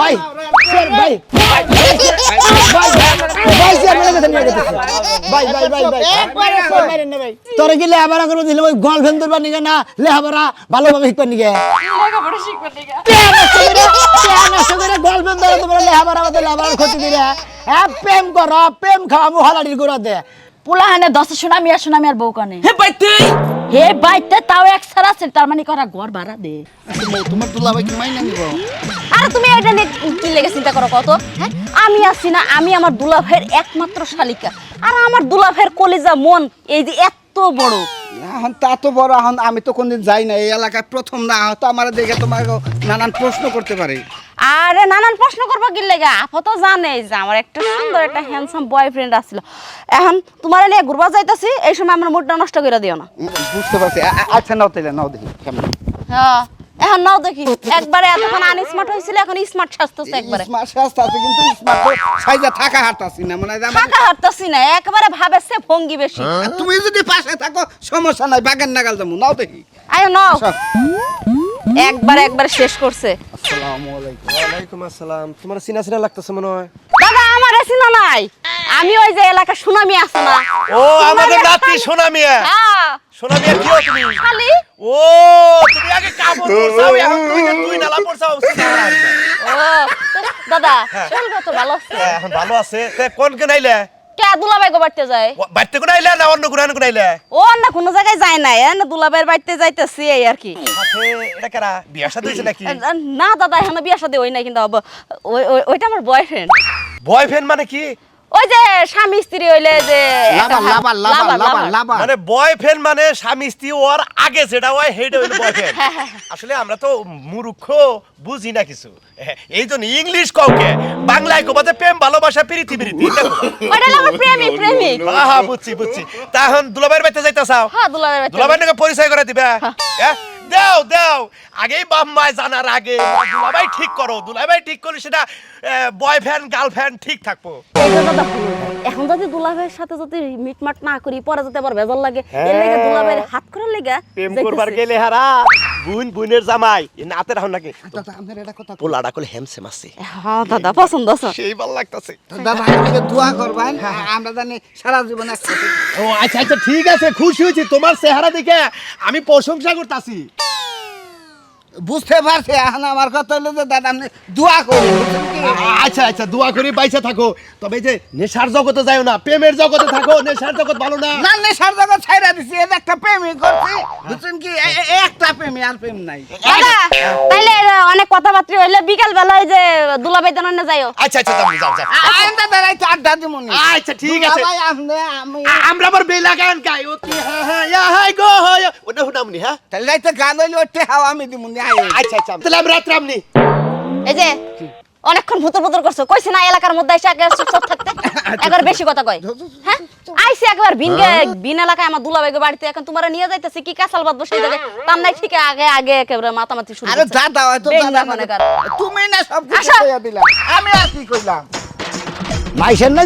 ভাই স্যার ভাই ভাই ভাই স্যার মেরে গেছে নিয়ে গেছে ভাই ভাই ভাই ভাই স্যার মারেন না ভাই। তোরে কি লেহাবারা করব দিলে? ওই নিগে না? ভালোভাবে নিগে। শিখবে ধরে তোমরা মতো ক্ষতি দিলে। হ্যাঁ প্রেম করো প্রেম খাওয়া মু হালাডির করে দে। পোলা হানে দশ সুনামি আর সুনামি আর বউ কানে। হে বাইতে! হে বাইতে তাও এক সার তার মানে করা ঘর ভাড়া দে। তোমার দুলাভাই কি মাইনা নিব? আর তুমি এটা নিয়ে কি লেগে চিন্তা করো কত হ্যাঁ? আমি আছি না আমি আমার দুলাভের একমাত্র শালিকা। আর আমার দুলাভের কলিজা মন এই যে এত বড়। এখন তা তো বড় এখন আমি তো কোনদিন যাই না এই এলাকায় প্রথম না হয়তো আমার দেখে তোমাকে নানান প্রশ্ন করতে পারে। আরে নানান প্রশ্ন করব কি লেগে? আপা তো জানে যে আমার একটা সুন্দর একটা হ্যান্ডসাম বয়ফ্রেন্ড আসছিল এখন তোমার নিয়ে ঘুরবা যাইতাছি এই সময় আমার মুডটা নষ্ট করে দিও না। বুঝতে পারছি। আচ্ছা নাও তাইলে নাও দেখি হ্যাঁ। এখন নাও দেখি একবারে এতক্ষণ আনস্মার্ট হয়েছিল এখন স্মার্ট স্বাস্থ্য একবারে। স্মার্ট শাস্তা আছে কিন্তু স্মার্ট সাইজা থাকা হাত আছি না মানে ফাঁকা হাঁটতাছি না একবারে ভাবে সে ভঙ্গি বেশি। তুমি যদি পাশে থাকো সমস্যা নাই বাগান নাগাল যাব নাও দেখি। আয়ো নাও। আচ্ছা। একবার একবার শেষ করছে। আসসালামু আলাইকুম। ওয়ালাইকুম আসসালাম। তোমার চিনা চিনা লাগতেছে মনে হয়? দাদা আমার এসিনো নাই। আমি ওই যে এলাকা সুনামি আছে না। ও আমাদের নাতি সোনামিয়া। হ্যাঁ। সোনামিয়া কি তুমি? খালি ও তুমি আগে কাপড় পরছাও এখন তুই তুই নালা পরছাও ও দাদা শরীর কত ভালো আছে। এখন ভালো আছে। তে কোন কে নাইলে কে দুলাভাই গো বাড়তে যায়? কোন আইলে না অন্য কোন কোন আইলে? ও কোনো জায়গায় যায় না এনে দুলাভাইয়ের বাড়িতে যাইতেছি এই আর কি। সাথে এটা কারা? বিয়া শাদী হইছে নাকি? না দাদা এখনও বিয়া শাদী ওই নাই কিন্তু ওই- ওই- ওইটা আমার বয়ফ্রেন্ড বয়ফ্রেন্ড মানে কি? ওই যে স্বামী স্ত্রী হইলে যে একটা lover lover lover lover, lover lover. Lover মানে বয়ফ্রেন্ড মানে স্বামী স্ত্রী ওর আগে যেটা হয় সেইটা হইল বয়ফ্রেন্ড আসলে আমরা তো মূর্খ বুঝি না কিছু। এই জন্য ইংলিশ কাউকে বাংলায় কোবাতে প্রেম ভালোবাসা প্রীতি প্রীতি ওইটা হলো আমার প্রেমিক প্রেমিক। হ্যাঁ হ্যাঁ বুঝছি বুঝছি। তা এখন দুলাভাইয়ের বাড়িতে যাইতে চাও হ্যাঁ বাড়িতে পরিচয় করে দিবে? হ্যাঁ? দাও দাও। আগেই বাম্মায় জানার আগে। দুলাভাই ঠিক করো দুলাভাই ঠিক করলে সেটা বয়ফ্রেন্ড গার্লফ্রেন্ড ঠিক থাকব। হয়। এখন যদি দুলাভাইয়ের সাথে যদি মিটমাট না করি পরে যদি আবার ভেজাল লাগে এর লেগে দুলাভাইয়ের হাত করার লেগে প্রেম করবার গেলে হারা। বুন বুনের জামাই। এ নাতে রাখুন নাকি? দাদা আপনার এটা কথা পোলাডা করলে হ্যামসেম আছে হ্যাঁ দাদা পছন্দ আছে। সেই ভালো লাগতাছে। দাদা আমাকে দোয়া করবেন আমরা জানি সারা জীবন একসাথে। ও আচ্ছা আচ্ছা ঠিক আছে খুশি হয়েছি। তোমার চেহারা দেখে আমি প্রশংসা করতেছি। বুঝতে পারছি এখন আমার কথা হলো যে দাদা আপনি দোয়া করুন বুঝছেন কি? আচ্ছা আচ্ছা দোয়া করি বাইসা থাকো। তবে এই যে নেশার জগতে যাও না প্রেমের জগতে থাকো নেশার জগৎ ভালো না? না নেশার জগৎ ছাইরা দিছি এই যে একটা প্রেমই করছি বুঝছেন কি? একটা প্রেমী আর প্রেম নাই। দাদা তাইলে অনেক কথাবার্তা হইলে বিকাল বেলায় যে দুলাভাই দানা যাইও। আচ্ছা আচ্ছা যাও যাও যাও। আইন দাদা রাইতে আড্ডা দিমুনি আচ্ছা ঠিক আছে। ভাই আপনি আমি আমরা আবার বেলা গান গাই। ও কি হা হা ইয়া হাই গো হাই। ওটা শুনামনি হ্যাঁ? তাহলে রাইতে গান হইলে ওটে হাওয়া আমি দিমুনি আই আচ্ছা আচ্ছা। তাহলে আমরা রাত্রে আমনি। এই যে অনেকক্ষণ ভুতর ভুতর করছ। কইছি না এলাকার মধ্যে এসে চুপচাপ থাকতে। একবার বেশি কথা কয়। হ্যাঁ? আইসি একবার বিন বিন এলাকায় আমার বাড়িতে। এখন তোমার নিয়ে যাইতেছি কি কাঁচাল বাদ বসে তার নাই ঠিক আগে আগে একেবারে মাতামাতি শুরু আরে। দাদা হয়তো দাদা মনে কর। তুমি না সব কিছু আচ্ছা। কইয়া দিলাম আমি আর কি কইলাম? মাইসের না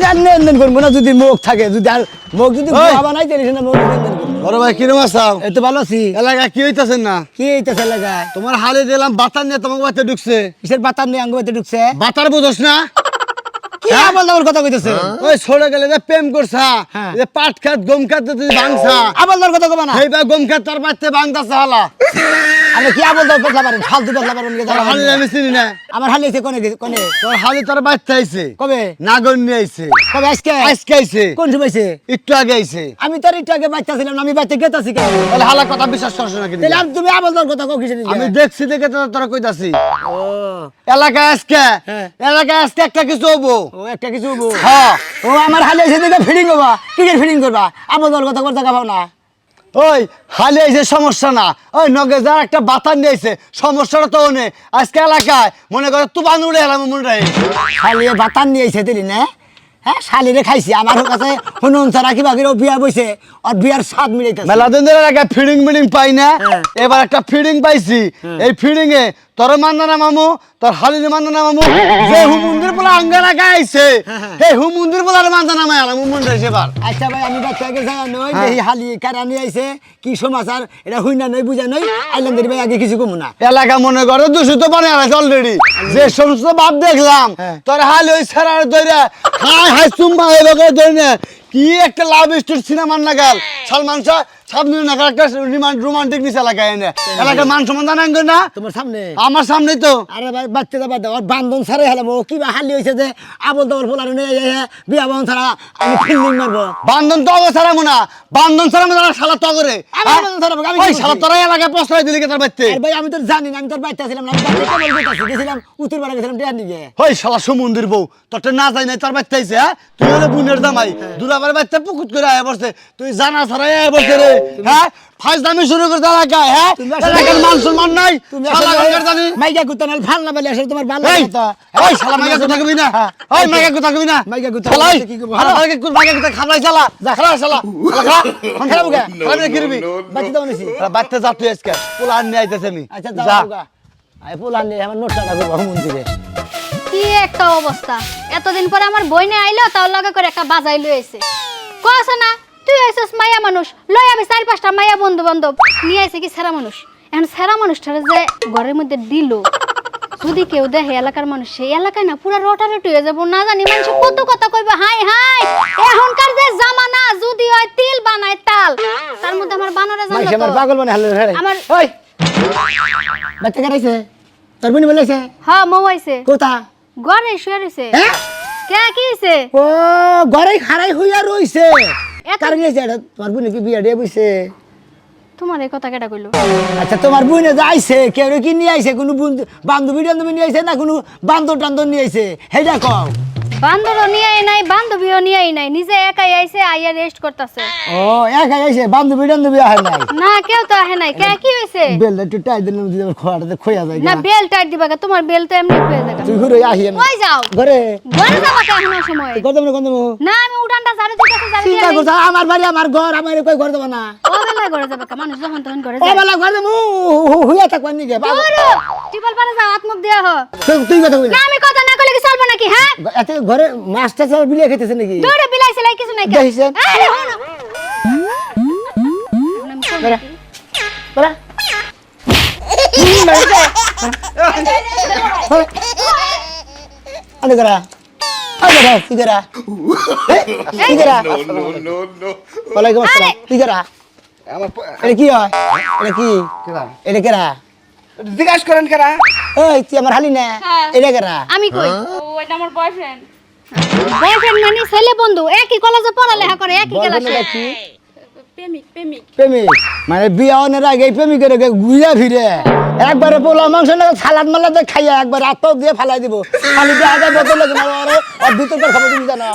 করব না যদি মুখ থাকে যদি আর মুখ যদি বাবা নাই তাহলে সে না মুখ বড় ভাই কিরম আসাও এত ভালো আছি। এলাকা কি হইতাছেন না? কি হইতাছে এলাকায়? তোমার হালে দিলাম বাতার নিয়ে তোমাকে বাচ্চা ঢুকছে। কিসের বাতার নিয়ে আঙ্গুবাতে ঢুকছে? বাতার বুঝোস না? আবার আমার কথা কইতেছে? ওই ছোট গেলে যে প্রেম করছা হ্যাঁ। যে পাট খাত গম খাত ভাঙছা। আবার তোর কথা কবা না। সেইবা গম খাত তার বাচ্চা ভাঙতাছে হালা। আমি কি আবার তোর বদলা পারেন ফালতু বদলা পারেন হালি আমি চিনি না। আমার হালি আছে কোনে কোনে? তোর হালি তোর বাচ্চা আইছে। কবে? নাগর নিয়ে আইছে। কবে আজকে? আজকে আইছে। কোন সময়ছে একটু আগে আইছে। আমি তোর একটু আগে বাচ্চা ছিলাম আমি বাচ্চা গেতাছি কেন তাহলে হালা কথা বিশ্বাস করছ তাহলে তুমি তোর কথা আমি দেখছি দেখে তো তোরা কইতাছি। ও। এলাকায় আজকে? হ্যাঁ। আজকে একটা কিছু হব। ও একটা কিছু হব। হ্যাঁ। ও আমার হালি আছে দেখে ফিডিং করবা। কিসের ফিডিং করবা? আবার তোর কথা করতে গাবাও না। ওই, হালে এসে সমস্যা না। ওই নগে যার একটা বাতান নিয়েছে সমস্যাটা তো নেই আজকে এলাকায়, মনে করে তুবান উড়ে এলাম, মনে রাখে। খালি বাতান নিয়েছে দিলি না? হ্যাঁ শালিরে খাইছি। আমার কাছে হুনুন ছাড়া কিবা করে বিয়া বইছে। আর বিয়ার স্বাদ মিলাইতেছে। মেলা দিন ধরে একটা ফিডিং মিডিং পাই না। হ্যাঁ। এবার একটা ফিডিং পাইছি। এই ফিডিং এ তোর মান্না না মামু তোর হালির মান্না না মামু যে হুমুন্দির আইছে এই হুমুন্দির আলাম হুমুন্দির সেবার আচ্ছা ভাই আমি বাচ্চাকে জানা নই দেখি হালি কারানি আইছে কি সমাচার এটা হই না নই বুঝা নই আইলাম দেরি ভাই আগে কিছু কমু না। এলাকা মনে করে দূষিত পানি আলাইছে অলরেডি যে সমস্ত বাপ দেখলাম হ্যাঁ। তোর হাল ওই দইরা হাই হাই সুম্বা এই লোকের জন্য কি একটা লাভ স্টোর সিনেমার নাগাল? সালমান শাহ সামনে নাগাল একটা রোমান্টিক নিচে এনে। এলাকার মান সম্মান জানান না? তোমার সামনে? আমার সামনে তো। আরে ভাই বাচ্চা দাবা দাও। বান্ধন ছাড়াই হেলাম। ও কিবা হালি হয়েছে যে আবল তাবল ফোলার বিয়া বান্ধন ছাড়া আমি ফিল্ডিং মারবো। বান্ধন তো অবস্থা রাখব না। বান্ধন ছাড়া আমাদের শালা তো করে ছাড়াবো, কি ওই শালা তোরা এলাকায় প্রশ্রয় দিলি কে তোর আর ভাই আমি তো জানি না আমি তোর বাচ্চা ছিলাম না। আমি গেছি গেছিলাম উত্তর পাড়া গেছিলাম ওই শালা সমুদ্রের বউ তোর না যাই নাই তার বাচ্চা আইছে হ্যাঁ? তুই হলে বুনের দামাই দুলাবার বাচ্চা পুকুত করে আয় বসছে তুই জানা ছাড়াই আয় বসছে রে। হ্যাঁ? ফাইজ দামি শুরু করে এলাকায় হ্যাঁ? এলাকার মান সম্মান নাই। তুমি জানি। মাইকা কুত্তা নাল ভালো না বলে আসলে তোমার ভালো ওই শালা মাইকা কথা কবি না। ওই মাইকা কবি না। মাইকা মাইকা শালা যা খালা শালা কি বাচ্চা দাও নিছি বাচ্চা যা তুই আজকে। পোলা আনি আইতেছে আমি আচ্ছা যা। আই আমার নোটটা করব মন্দিরে। কি একটা অবস্থা। এতদিন পরে আমার বই বইনে আইলো তাও লগে করে একটা বাজাই লই এসে। কস না তুই আইসস মাইয়া মানুষ লই আমি চার পাঁচটা মায়া বন্ধু বান্ধব নিয়ে আইছে কি সেরা মানুষ? এখন সেরা মানুষটারে যে ঘরের মধ্যে দিল যদি কেউ দেখে এলাকার মানুষ সেই এলাকায় না পুরা রটারটি হয়ে যাব না জানি মানুষ কত কথা কইবে হাই হাই এখনকার যে জামানা যদি হয় তিল বানায় তাল তার মধ্যে আমার বানরে জানো আমার পাগল মানে হালে হেরে আমার ওই বাচ্চা কাটাইছে তোর বোন বলেছে হ্যাঁ মৌ আইছে কোথা ঘরে শুয়ে রইছে। হ্যাঁ? কে কি হইছে? ও ঘরে খারাই হইয়া রইছে। কারণ এই যে এটা তোমার বোন কি বিয়া দিয়ে বইছে? তোমার এই কথা কেটা কইলো? আচ্ছা তোমার বোন যে আইছে কেউ কি নিয়ে আইছে? কোনো বন্ধু- বান্ধবী টান্ধবী নিয়ে আইছে না কোনো বান্ধব টান্ধব নিয়ে আইছে? হেটা কও। বান্দরও নিয়ে আই নাই বান্ধবীও নিয়ে আই নাই নিজে একাই আইছে আইয়া রেস্ট করতেছে। ও একাই আইছে বান্ধবী টান্ধবী আহে নাই। না কেউ তো আহে নাই কে কি হইছে? বেলটা একটু টাই দিলে যদি খোয়াটাতে খোয়া যায় না বেল টাইট দিবা কে, তোমার বেল তো এমনি হয়ে যাবে। তুই ঘুরে আহি আমি কই যাও? ঘরে। ঘরে যাবা কে এখনও সময়? কত মনে কত না আমি উঠানটা ঝাড়ু দিতেছি ঝাড়ু চিন্তা করছ আমার বাড়ি আমার ঘর আমার কই ঘর দেবো না? ও বেলায় ঘরে যাবে কে, মানুষ যখন তখন ঘরে ও যায়। বেলা ঘর দেবো হুইয়া থাকবার নিকে দূরু, টিপল পারে যাও হাত মুখ দিয়া হ। তুই কথা কই না আমি কথা না কইলে কি চলবে নাকি হ্যাঁ? এত ঘরে মাছটা চাল বিলিয়ে খেতেছে নাকি? দৌড়ে বিলাইছে লাই কিছু নাই কে। দেখিছেন? আরে হো না। আমি কই বেড়া। নাকি? বলা আরে করা আরে ওয়ালাইকুম আসসালাম। কি করা আমার এটা কি হয়? এটা কি? কেরা? এটা কেরা? জিজ্ঞাসা করেন কারা? ওই তুই আমার হালি না? হ্যাঁ। এটা কেরা? আমি কই? ও এটা আমার বয়ফ্রেন্ড বয়ফ্রেন্ড মানে ছেলে বন্ধু একই কলেজে পড়ালেখা করে একই ক্লাসে প্রেমিক প্রেমিক। প্রেমিক? মানে বিয়া অনের আগে প্রেমিকের আগে ঘুরে ফিরে। একবারে পোলা মাংস না সালাদ মালাদ খাইয়া একবার আত্ম দিয়ে ফালাই দিব। খালি দিয়ে আগে বোতল লাগে না আরে আর ভিতরকার খবর তুমি জানো।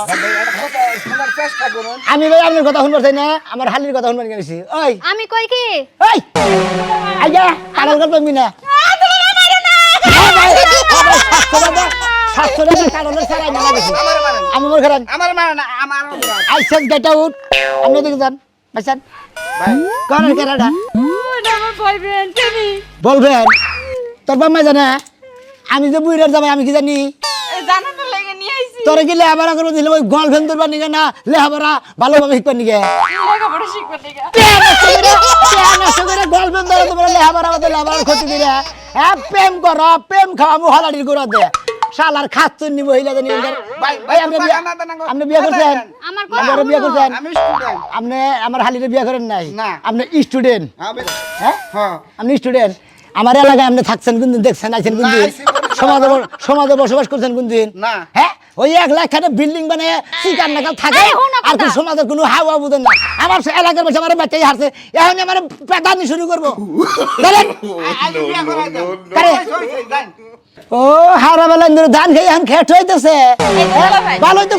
শোনার চেষ্টা করুন আমি ভাই আপনার কথা শুনবার চাই না আমার হালির কথা শুনবার গেছি। ওই। আমি কই কি? ওই আইয়া পাগল আমি না। সাতশো টাকা কারণে ছাড়াই না লাগেছে আমি মোর খারান আমার না আমার আইসেন গেট আউট আপনি দেখে যান। আইসেন। করেন কেরাটা। এটা আমার বয়ফ্রেন্ড প্রেমিক বলবেন তোর বাম্মা জানে আমি যে বুইরার যাবে আমি কি জানি? আইছি। কি লেহাবারা করে দিলে? ওই গল ফেন তোরবার নিগে না লেহাবারা ভালোভাবে শিখবার নিগে? ধরে তোমরা ক্ষতি দিলে হ্যাঁ প্রেম কর প্রেম খাওয়া মুহালাডির করে দে শালার খাচ্ছুন নি মহিলা জানি ভাই ভাই আপনি বিয়া আপনি বিয়া করছেন আমার আপনি বিয়া করছেন আমি স্টুডেন্ট আপনি আমার হালিরে বিয়া করেন নাই না। আপনি স্টুডেন্ট হ্যাঁ হ্যাঁ আপনি স্টুডেন্ট আমার এলাকায় আপনি থাকছেন কোন দিন দেখছেন আইছেন কোন দিন সমাজে সমাজে বসবাস করছেন কোন দিন না। হ্যাঁ ওই এক লাখ খানে বিল্ডিং বানিয়ে চিকার নাকাল থাকে আরে। কোন সমাজের কোনো হাওয়া বুঝেন না আমার সে এলাকার বসে আমার বাচ্চাই হারছে এখন আমার পেদানি শুরু করব ও হারা বেলা ধরে ধান খেয়ে এখন খেট হইতেছে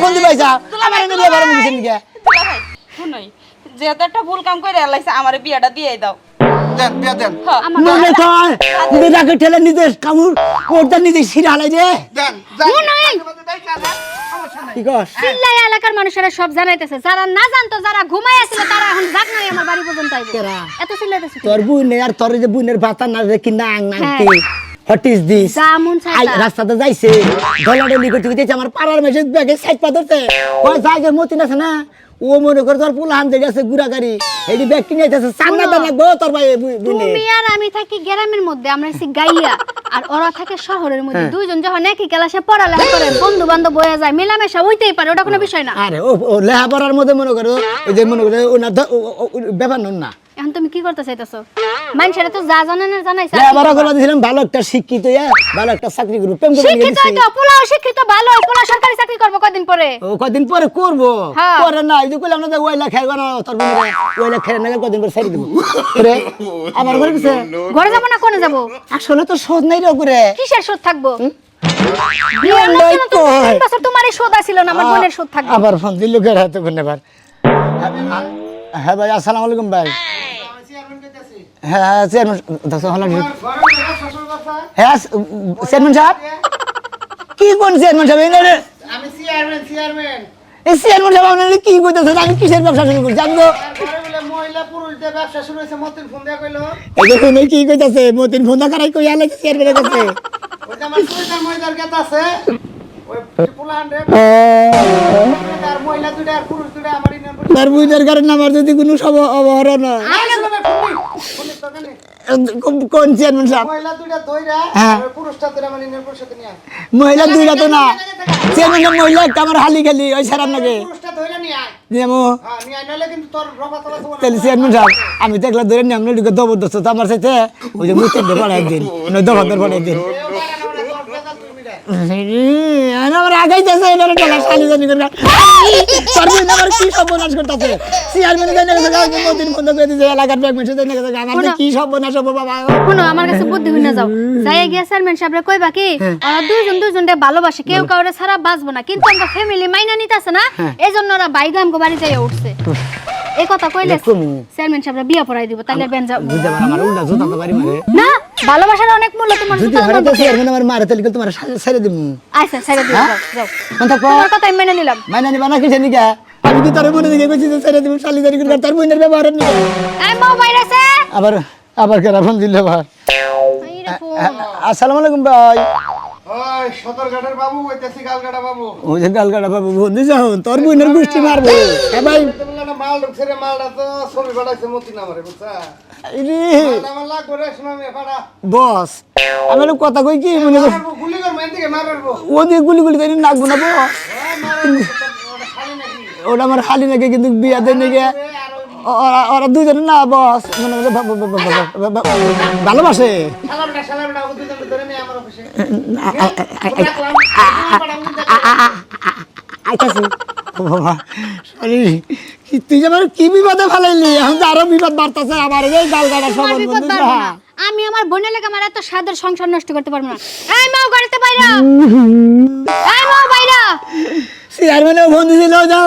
ফোন দিবাই যা আমার এনে বিয়ে বারো শুনই যেহেতু একটা ভুল কাম করে এলাইছে আমার বিয়াটা দিয়ে দাও ঠেলে নিজে দে। এলাকার মানুষেরা সব জানাইতেছে যারা না জানতো যারা ঘুমাই আছিল তারা এখন জাগ নাই আমার বাড়ি পর্যন্ত আইবে। এত চিল্লাইতেছে তোর বুনে আর তোর যে বুনের বাতা না আং হোয়াট ইজ দিস যা চায় আই তা। রাস্তাতে যাইছে। দলাডলি করতে করতে আমার পাড়ার মেসে ব্যাগে সাইড পা ধরতে ওই জায়গায় মতিন আছে না? ও মনে করে তোর পুলা হানতে গেছে গুড়া গাড়ি। এটি ব্যাগ কিনে যাইতেছে সামনে শোনো। দাম তোর ভাই তুমি আর আমি থাকি গ্রামের মধ্যে আমরা আছি গাইয়া। আর ওরা থাকে শহরের মধ্যে। হ্যাঁ। দুইজন যখন একই ক্লাসে পড়ালেখা করে বন্ধু বান্ধব বয়ে যায় মেলামেশা হইতেই পারে ওটা কোনো বিষয় না। আরে ও মধ্যে মনে করো ওই যে মনে করো ওনার ব্যাপার না। এখন তুমি কি করতে চাইতেছো? মানুষের তো যা জানে না জানাইছে লেহাপড়া করবা? করে দিয়েছিলাম ভালো একটা শিক্ষিত ইয়া, ভালো একটা চাকরি করব প্রেম করে শিক্ষিত হয়তো পোলাও শিক্ষিত ভালো পোলা সরকারি চাকরি করব কয়দিন পরে। ও কদিন পরে করব? হ্যাঁ। পরে না এই যে কইলাম না যে ওইলা খাইব না তোর বোন ওইলা খেয়ে না কদিন পরে ছেড়ে দেবো। রে আবার করে গেছে। ঘরে যাব না কোনে যাব? আসলে তো শোধ নাই রে করে কিসের সুদ থাকব? তো তো। তোমার সুদ না আমার বোনের সুদ থাকবে। আবার ফোন দিল রাতে কোন হ্যাঁ ভাই আসসালামু আলাইকুম ভাই। হ্যাঁ হ্যাঁ চেয়ারম্যান হ্যাঁ চেয়ারম্যান সাহেব? কি কোন চেয়ারম্যান সাহেব? আমি চেয়ারম্যান চেয়ারম্যান এই চেয়ারম্যান সাহেব আপনারা কি কইতেছেন? আমি কিসের ব্যবসা শুরু করছি? আমি তো কইতাছে? মতিন ফোন করাই কই আলে চেয়ারম্যানের কাছে। হ্যাঁ। মহিলা দুইটা তো না। মহিলা একটা আমার হালি খালি, ওই চেয়ারম্যান সাহেব, আমি একলা ধরে নিয়ে ঢুকে জবরদস্ত তো আমার সাথে। ওই যে পড়ে একদিন নয় দফাদের পড়ে একদিন। আমার আগাইতেছে এবার গলা শালি জানি করে তোর আমার কি সর্বনাশ করতেছে চেয়ারম্যান জানি গেছে গাঁকে মতিন বন্ধ করে দিয়েছে এলাকার ব্যাগ মেসে জানি গেছে আমার কি সর্বনাশ হব বাবা? শুনো আমার কাছে বুদ্ধি হই না যাও যাই গিয়ে চেয়ারম্যান সাহেবরে কইবা কি হ্যাঁ। ওরা দুইজন দুইজনরে ভালোবাসে কেউ কাউরে ছাড়া বাঁচবো না। কিন্তু আমরা ফ্যামিলি মাইনা নিতেছে না হ্যাঁ। এই জন্য ওরা বাইরে আমগো বাড়ি যাই উঠছে। এই কথা কইলে। চেয়ারম্যান সাহেবরা বিয়া পড়াই দিব তাহলে বেন যাও বুঝতে পার আমার উল্টা জুতা তো বাড়ি মারে। না! ভালোবাসার অনেক মূল্য তোমার যদি হারে মধ্যে। চেয়ারম্যান আমার মারে তাহলে তোমার ছেড়ে দিব আচ্ছা ছেড়ে দিও যাও মন থাক তোমার কথা মেনে নিলাম। মেনে নিবা না কি জানি গা আমি কি তারে মনে দিকে কইছি যে ছেড়ে দিব শালি জানি করে তার বইনের ব্যবহার নি এই মা বাইরে আছে আবার আবার কেরা ফোন দিলে ভাই? আসসালামু আলাইকুম ভাই। ওই ওইতাছি গালগাটা বাবু। যে বন্ধু যাও তোর বোনের গোষ্ঠী মারবো। হ্যাঁ ভাই। মাল ঢুকছে রে মালটা তো ছবি পাঠাইছে মতিন আমারে বুঝছা? আমার বস আমি একটা কথা কই কি মনে গুলি গুলি গুলি তাই নাকবো না বস। খালি ওটা আমার হালি নাকি কিন্তু বিয়া দেয় নাকি? ওরা ওরা দুজনে না বস। মানে ভালোবাসে? আইতাছি। বাবা সরি তুই আমার কি বিপদে ফেলাইলি? এখন তো আরও বিপদ বাড়তেছে আমার এই গাল গাড়া সব আমি আমার বোনের লেগে আমার এত স্বাদের সংসার নষ্ট করতে পারব না। এই মাও গাড়িতে বাইরা। এই মাও বাইরা। চেয়ারম্যানেও ফোন দিয়েছিল যাও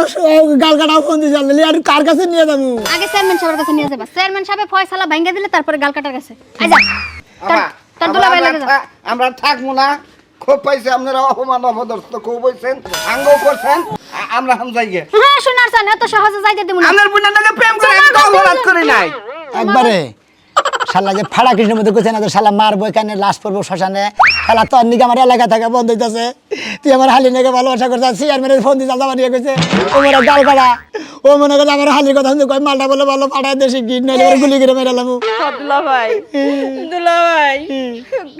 গাল কাটাও ফোন দিয়েছিল আর কার কাছে নিয়ে যাব? আগে চেয়ারম্যান সাহেবের কাছে নিয়ে যাবা। চেয়ারম্যান সাহেব ফয়সালা ভাঙ্গা দিলে তারপরে গাল কাটার কাছে যা। তোর- তোর দুলা ভাই লাগে আমরা- আমরা থাকব না। খুব পাইছে আপনারা অপমান অপদস্থ খুব হয়েছেন আঙ্গ করছেন। আমরা হাম যাই গে। হ্যাঁ শোনার চান এত সহজে যাইতে দিব না। আপনার বোনের প্রেম করে আমি তো অপরাধ করি নাই। একবারে। শালা যে ফাড়া কৃষ্ণের মধ্যে কোথায় না শালা মারবো এখানে লাশ পড়ব শ্মশানে। আমার এলাকা থাকা বন্ধ হইতেছে। তুই আমার হালি নাকি ভালোবাসা করতে চেয়ারম্যানের ফোন দিতে আমার নিয়ে গেছে ওমরা গাল কাটা ও মনে করে আমার হালির কথা শুনতে কয় মালটা বলে ভালো ফাড়ায় দেশে নাইলে ওরে গুলি করে মেরালাম দুলা ভাই দুলা ভাই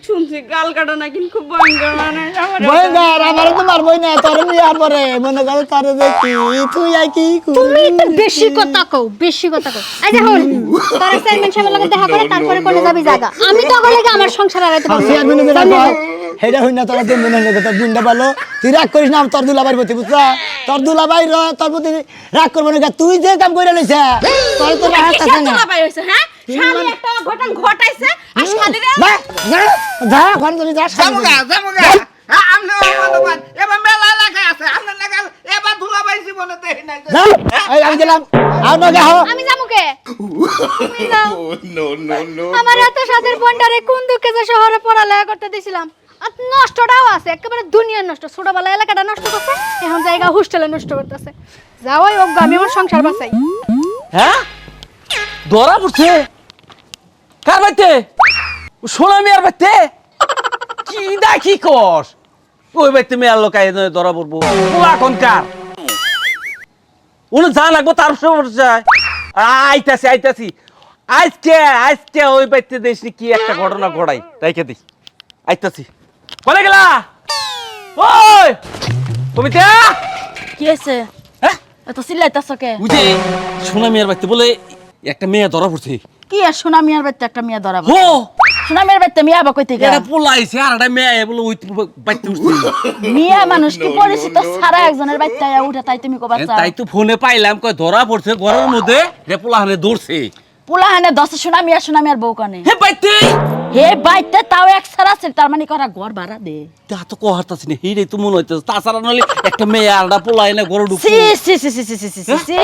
শুনছি গাল কাটা নাকি খুব ভয়ঙ্কর মানে আমার ভয়ঙ্কর আমার তো মারবই না তোর বিয়ার পরে। মনে করে তোর কি তুই আর কি তুমি তো বেশি কথা কও বেশি কথা কও। আই যা হল তোর চেয়ারম্যান সাহেবের লগে দেখা করে তারপরে কোনে যাবি জায়গা আমি তো আগলে আমার সংসার আর। কয়, হেডা হই না তোরা দিনের লেগে তোর দিনটা ভালো। তুই রাগ করিস না তোর দুলাবাইর প্রতি বুঝছা তোর দুলাবাই তোর প্রতি রাগ করব না তুই যে কাম করে লইছে তোর তো রাগ আছে না। হ্যাঁ? স্বামী একটা ঘটন ঘটাইছে আর শালিরে যা, যা, যা, ঘরে যা, যাব গা যাব গা। আপনি এবার মেলা এলাকায় আছে আপনার লাগাল এবার ধুলাবাই জীবনে দেখি নাই আমি গেলাম। আর নগে হো আমি যাব কে? তুমি যাও। আমার এত সাথের বন্ডারে কোন দুঃখে যে শহরে পড়ালেখা করতে দিছিলাম। আর নষ্টটাও আছে একেবারে দুনিয়া নষ্ট। ছোটবেলা এলাকাটা নষ্ট করছে এখন জায়গা হোস্টেলে নষ্ট করতেছে। যাওয়াই হোক আমি আমার সংসার বাঁচাই। হ্যাঁ? ধরা পড়ছে? কার বাইতে সোনা মিয়ার বাইতে কি দা কি কর ওই বাইতে মেয়ার লোক ধরা পড়ব। ও এখন কার? উনি যা লাগবো তার সমস্যা আইতাছি আইতাছি। আজকে আজকে ওই বাইতে দেশনি কি একটা ঘটনা ঘটাই? তাইকে দি আইতাছি। বলে গেলা? ওই! কবিতা কি? আছে এত চিল্লাইতাছ কে? বুঝে সোনা মিয়ার বাইতে বলে একটা মেয়ে ধরা পড়ছে। কি আর সোনা মিয়ার বাড়িতে একটা মিয়া ধরা সোনা মিয়ার বাড়িতে মিয়া বা এটা পোলাইছে আর একটা মেয়ে বলে ওই বাইতে উঠছে। মিয়া মানুষ কি পরিচিত? সারা একজনের বাড়িতে আয়া উঠে তাই তুমি কবার তাই তো ফোনে পাইলাম কয় ধরা পড়ছে ঘরের মধ্যে রে পোলাহানে দৌড়ছে। পোলা হানে দশ সোনা মিয়া সোনা মিয়ার বউ কানে। হে বাইতে হে বাইতে তাও এক তার মানে করা ঘর ভাড়া দে। তা তো হিরে তো একটা মেয়ে সি সি সি সি সি সি সি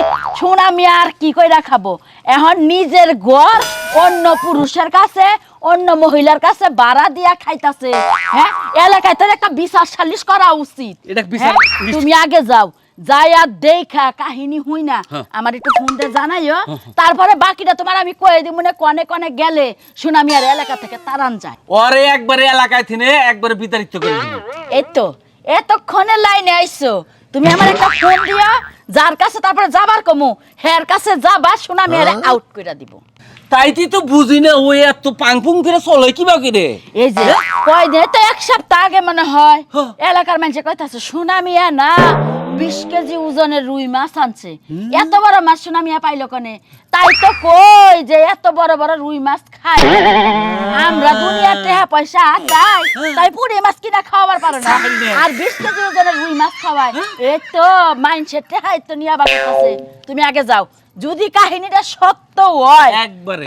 আমি আর কি কইরা খাব? এখন নিজের ঘর অন্য পুরুষের কাছে অন্য মহিলার কাছে বাড়া দিয়া খাইতাছে হ্যাঁ? এলাকায় তোর একটা বিচার সালিশ করা উচিত। এটা বিচার? হ্যাঁ? তুমি আগে যাও। যাই আর দেখা কাহিনী হই না। হ্যাঁ। আমার একটু ফোন দিয়ে জানাইও তারপরে বাকিটা তোমার আমি কয়ে দিব মনে কনে কনে গেলে সুনামি আর এলাকা থেকে তারান যায়। ওরে একবারে এলাকায় থিনে একবারে বিতাড়িত করে এই তো এতক্ষণে লাইনে আইছো তুমি আমার একটা ফোন দিও যার কাছে তারপরে যাবার কমু হের কাছে যাবা সুনামি আর আউট কইরা দিব। তাইতি তো বুঝি না ওই এত পাং পুং করে চলে কিবা করে? এই যে কয়দিন তো এক সপ্তাহ আগে মনে হয় হ্যাঁ। এলাকার মানুষে কইতাছে সুনামিয়া না বিশ কেজি ওজনের রুই মাছ আনছে। এত বড় মাছ পাইলো কনে? তাই তো কই যে এত বড় বড় রুই মাছ খাই আমরা দুনিয়ার টেহা পয়সা দেয় তাই পুরি মাছ কিনা খাওয়াবার পারো না। আর বিশ কেজি ওজনের রুই মাছ খাওয়ায়। এই তো মাইন্ডসেট টেহাই তো নিয়ে আবার তুমি আগে যাও। যদি কাহিনীটা সত্য হয়।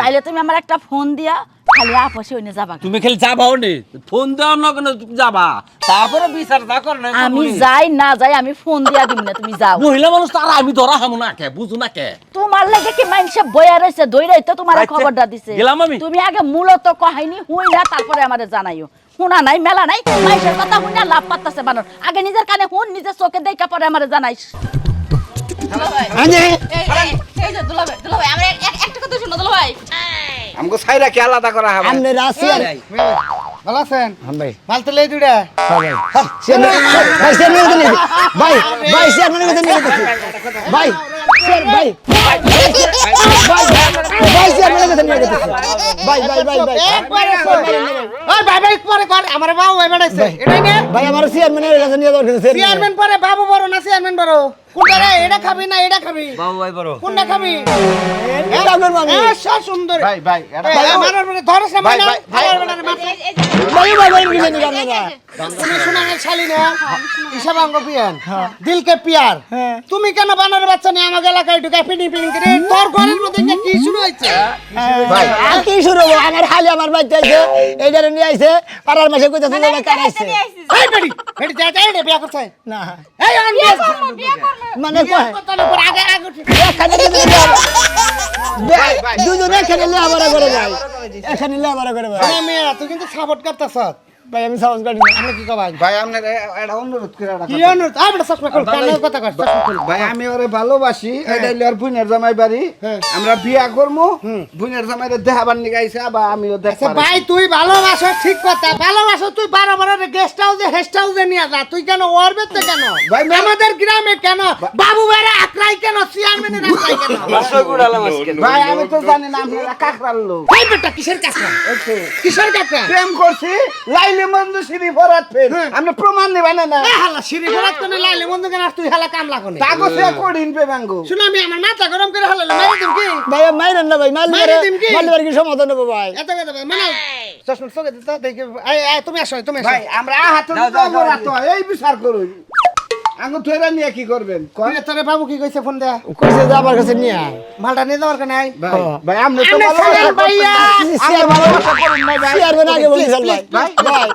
তাইলে তুমি আমার একটা ফোন দিয়া খালি আপসে ওইনে যাবা তুমি খালি যাবাও নে ফোন দেওয়ার না কেন তুমি যাবা? তারপরে বিচার তা কর না আমি যাই না যাই আমি ফোন দিয়া দিব না তুমি যাও। মহিলা মানুষ তো আর আমি ধরা হামু না কে বুঝু না কে। তোমার লাগে কি মানুষে বয়া রয়েছে দইরাই তো তোমার আচ্ছা, খবরটা দিছে। গেলাম আমি। তুমি আগে মূলত কাহিনী হুই না তারপরে আমাদের জানাইও। শোনা নাই মেলা নাই মানুষের কথা না লাভ পাত্তাছে বানর আগে নিজের কানে হুন নিজের চোখে দেখা পরে আমাদের জানাইস। আনে। আমাকে সাইরা কি আলাদা করা হবে? আমনে রাশি আর ভালো আছেন? হ্যাঁ ভাই। মাল তো লেই দুইটা হ্যাঁ, চেয়ারম্যান- ভাই চেয়ারম্যানের কথা নিয়ে ভাই ভাই চেয়ারম্যানের কথা নিয়ে গেছি ভাই চেয়ার- ভাই। ভাই ভাই চেয়ারম্যানের কথা নিয়ে গেছি ভাই ভাই ভাই ভাই। একবারে ওই ভাই ভাই পরে কর। আমার বাবু ভাই বেড়াইছে এটাই না। ভাই আমার চেয়ারম্যানের কাছে নিয়ে কথা চেয়ারম্যান পরে বাবু বড় না চেয়ারম্যান বড়? কোনটা রে? এটা খাবি না এটা খাবি? বাবু ভাই বড়। কোনটা খাবি? চেয়ারম্যান এ, সুন্দর ভাই ভাই এটা আমার মানে ধরস না ভাই, ভাই, তুমি কেন বানার বাচ্চা নিয়ে আমাকে এলাকায় ঢুকে পিনি পিনি করে তোর ঘরের মধ্যে কি শুরু হয়েছে কি শুরু হব আমার খালি আমার বাড়িতে এইটারে নিয়ে আইছে পাড়ার মাসে কইতে মানে দুজনে খেলে আবার করে ভাই এখানে লেবার করে ভাই আমি মেয়েরা, তুই কিন্তু সাপোর্ট করতেছ। ভাই আমি সাহস করি না। আমি কি কবাই ভাই আপনার এটা অনুরোধ করে রাখা। কি অনুরোধ? বেটা চশমা খুল কানের কথা খুল ভাই আমি ওরে ভালোবাসি এটা হইল আর বুইনের জামাই বাড়ি। আমরা বিয়া করব বুইনের জামাইরে দেখাবার নিয়ে গাইছে আবার আমিও আচ্ছা দেখতে ভাই তুই ভালোবাসো ঠিক কথা। ভালোবাসো তুই বারো বারো গেস্ট হাউসে হেস্ট হাউসে নিয়ে যা। তুই কেন ওর বেতে কেন? ভাই, আমাদের গ্রামে কেন? বাবু ভাইরা আক্রাই কেন? চেয়ারম্যানের আক্রাই কেন? ভাই আমি তো জানি না আপনারা কাকরার লোক। এই বেটা কিসের কাকড়া? কিসের কাকড়া? প্রেম করছি লাইলে মন্দ সিঁড়ি ভরাত ফের। আমরা প্রমাণ নেবা না না। হালা সিঁড়ি ভরাত কোন? লাইলে মন্দ কেন আর তুই হালা কাম লাগো না তাগো সে কোডিন পে প্রেমাঙ্গ শুনো আমি আমার মাথা গরম করে হালালে মারি দিম কি? ভাই মাইরেন না ভাই মাইল মারি দিম কি? মারি কি সমাধান হবে ভাই? এত কথা ভাই মানে চশমা চোখে দিতে দেখি। এই, তুমি আসো তুমি আসো ভাই আমরা হাতে রাত এই বিচার করুন। আঙ্গু থইরা নিয়ে কি করবেন কয় তোরে বাবু কি কইছে ফোন দেয়া কইছে যে আমার কাছে নিয়ে মালটা নিয়ে যাওয়ার কেন ভাই ভাই আপনি তো আমনে ভাইয়া। না ভাই চেয়ারম্যান আগে বলতে চাল ভাই ভাই। ভাই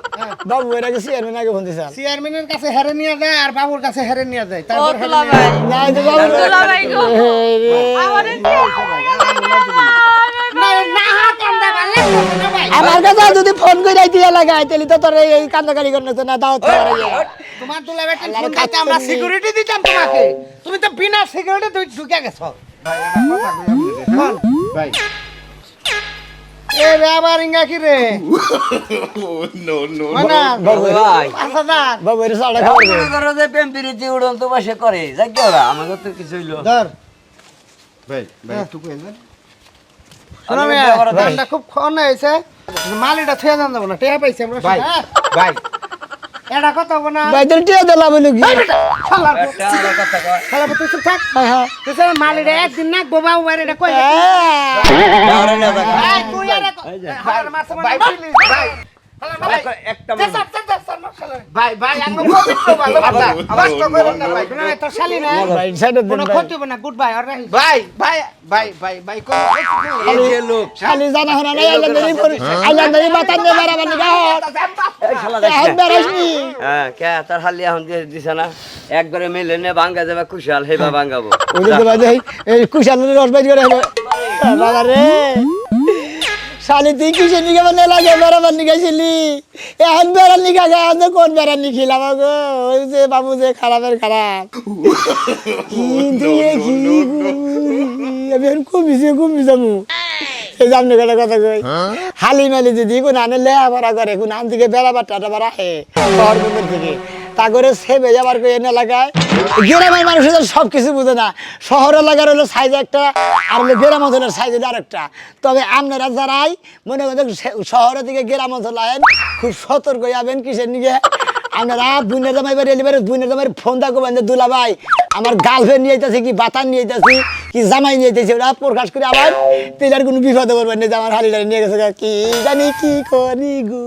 বাবু এর আগে চেয়ারম্যান আগে বলতে চাল চেয়ারম্যানের কাছে হেরে নিয়ে যায় আর বাবুর কাছে হেরে নিয়ে যায় তারপর হেরে না বাবু আমার কাছে যদি ফোন করে দিয়ে লাগাই তাহলে তো তোর এই কান্দাকারি করতে না দাও তো। তোমার দুলা বেটা আল্লাহর ফোন দিতে আমরা কাছে সিকিউরিটি দিতাম তোমাকে। তুমি তো বিনা সিকিউরিটি তুই ঢুকে গেছো। ভাই এ রে আবার ইঙ্গা কি রে? নো নো না। ভাই। পাঁচ হাজার বাবু এটা সাড়ে খাবার দেবে। করো যে প্রেম প্রীতি উড়ন্ত বাসে করে যাক গে আমাকে তো কিছু হইল। ধর। ভাই ভাই একটু কই না শোনো মেয়ে। দামটা খুব কম হয়েছে মালিটা থুয়ে যান যাব না টেহা পাইছি আমরা ভাই হ্যাঁ? ভাই। এটা কত হব না। ভাই তোর টিয়া দিলাম বলে কি কথা শালার পুত, তুই চুপ থাক। হ্যাঁ হ্যাঁ। তুই সে মালিটা একদিন না গোবা উবার এটা কই হ্যাঁ। তুই আর মানে ভাই ভাই। হ্যাঁ একবারে মিলে নে ভাঙ্গা যাবে খুশাল হেবা ভাঙ্গাবো। বাজে এই কুশালের রস বাইর করে বাবা রে। শালি তুই কিসে নিগে মানে লাগে? বেড়াবার নিগাইছিলি এখন বেড়ার নিগা গে এখন কোন বেড়ার নিখিলাম গো ওই যে বাবু যে খারাপের খারাপ। কিন্তু কি? আমি এখন কমিছে কমি যাব এই জামনে কথা কথা কই। হালি মালি যদি কোন আনে লেহাপড়া করে কোন আন বেড়াবার টাটা আহে। শহর বন্দর থেকে। তা করে সেবে যাবার কই এনে লাগায়। গ্রামের মানুষের সব কিছু বুঝে না। শহর এলাকার হলো সাইজ একটা, আর হলো গ্রাম অঞ্চলের সাইজ আরেকটা। তবে আপনারা যারাই, মনে করেন শহরের দিকে গ্রাম অঞ্চল আয়েন খুব সতর্ক যাবেন কিসের নিয়ে আপনারা বুনের জামাই বাড়ি এলিবারে বুনের জামাই ফোন থাকো বান্ধে, দুলা ভাই। আমার গার্লফ্রেন্ড নিয়ে যেতেছি কি, বাতান নিয়ে যেতেছি কি, জামাই নিয়ে যেতেছি ওরা প্রকাশ করে আবার তেলার কোনো বিপদে পড়বেন না যে আমার হালিটারি নিয়ে গেছে কি জানি কি করি গো।